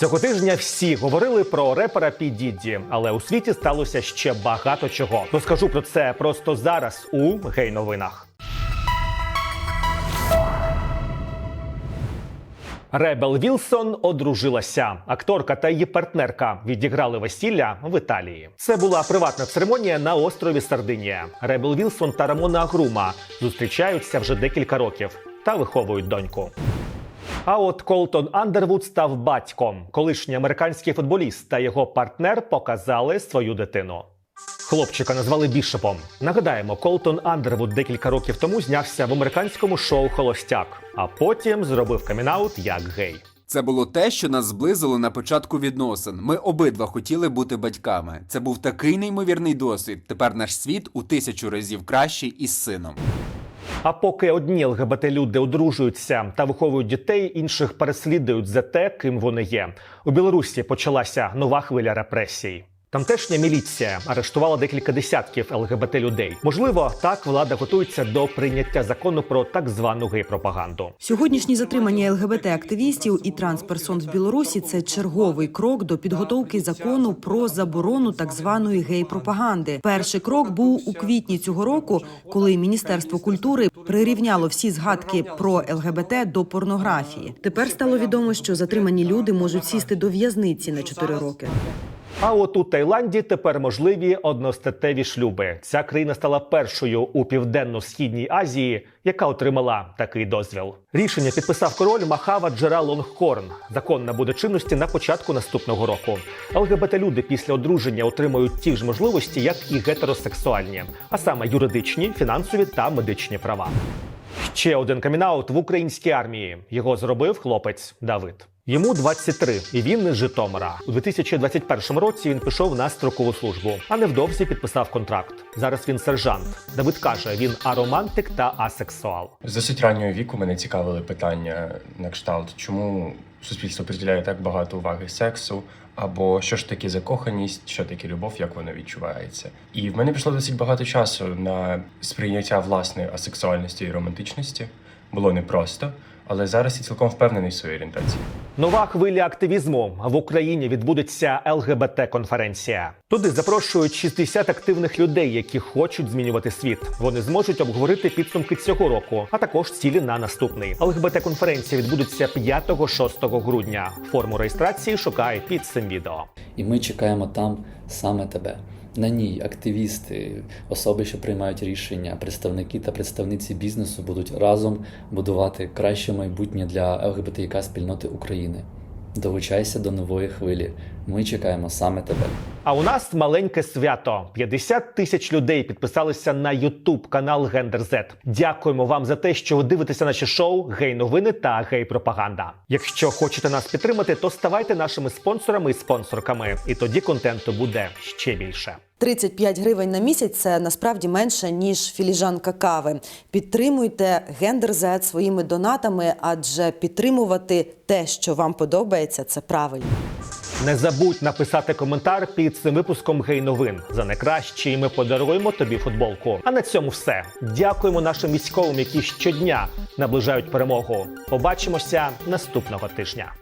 Цього тижня всі говорили про репера Пі Дідді, але у світі сталося ще багато чого. Розкажу про це просто зараз у гей-новинах. Ребел Вілсон одружилася. Акторка та її партнерка відіграли весілля в Італії. Це була приватна церемонія на острові Сардинія. Ребел Вілсон та Рамона Агрума зустрічаються вже декілька років та виховують доньку. А от Колтон Андервуд став батьком. Колишній американський футболіст та його партнер показали свою дитину. Хлопчика назвали Бішопом. Нагадаємо, Колтон Андервуд декілька років тому знявся в американському шоу Холостяк, а потім зробив камінаут як гей. Це було те, що нас зблизило на початку відносин. Ми обидва хотіли бути батьками. Це був такий неймовірний досвід. Тепер наш світ у тисячу разів кращий із сином. А поки одні ЛГБТ-люди одружуються та виховують дітей, інших переслідують за те, ким вони є. У Білорусі почалася нова хвиля репресій. Тамтешня міліція арештувала декілька десятків ЛГБТ людей. Можливо, так влада готується до прийняття закону про так звану гей-пропаганду. Сьогоднішні затримання ЛГБТ-активістів і трансперсон в Білорусі це черговий крок до підготовки закону про заборону так званої гей-пропаганди. Перший крок був у квітні цього року, коли Міністерство культури прирівняло всі згадки про ЛГБТ до порнографії. Тепер стало відомо, що затримані люди можуть сісти до в'язниці на 4 роки. А от у Таїланді тепер можливі одностатеві шлюби. Ця країна стала першою у південно-східній Азії, яка отримала такий дозвіл. Рішення підписав король Махава Джера Лонгхорн. Закон набуде чинності на початку наступного року. ЛГБТ-люди після одруження отримують ті ж можливості, як і гетеросексуальні, а саме юридичні, фінансові та медичні права. Ще один камінаут в українській армії. Його зробив хлопець Давид. Йому 23, і він з Житомира. У 2021 році він пішов на строкову службу, а невдовзі підписав контракт. Зараз він сержант. Давид каже, він аромантик та асексуал. З досить раннього віку мене цікавили питання на кшталт, чому суспільство приділяє так багато уваги сексу, або що ж таке закоханість, що таке любов, як вона відчувається. І в мене пішло досить багато часу на сприйняття власної асексуальності і романтичності. Було непросто, але зараз я цілком впевнений в своїй орієнтації. Нова хвиля активізму в Україні відбудеться ЛГБТ-конференція. Туди запрошують 60 активних людей, які хочуть змінювати світ. Вони зможуть обговорити підсумки цього року, а також цілі на наступний. ЛГБТ-конференція відбудеться 5-6 грудня. Форму реєстрації шукай під цим відео. І ми чекаємо там саме тебе. На ній активісти, особи, що приймають рішення, представники та представниці бізнесу будуть разом будувати краще майбутнє для ЛГБТІК спільноти України. Долучайся до нової хвилі. Ми чекаємо саме тебе. А у нас маленьке свято. 50 тисяч людей підписалися на Ютуб канал Гендер Z. Дякуємо вам за те, що ви дивитеся наші шоу Гей новини та Гей Пропаганда. Якщо хочете нас підтримати, то ставайте нашими спонсорами і спонсорками, і тоді контенту буде ще більше. 35 гривень на місяць це насправді менше ніж філіжанка кави. Підтримуйте гендер Z своїми донатами, адже підтримувати те, що вам подобається, це правильно. Не забудь написати коментар під цим випуском гей новин. За найкраще ми подаруємо тобі футболку. А на цьому все. Дякуємо нашим військовим, які щодня наближають перемогу. Побачимося наступного тижня.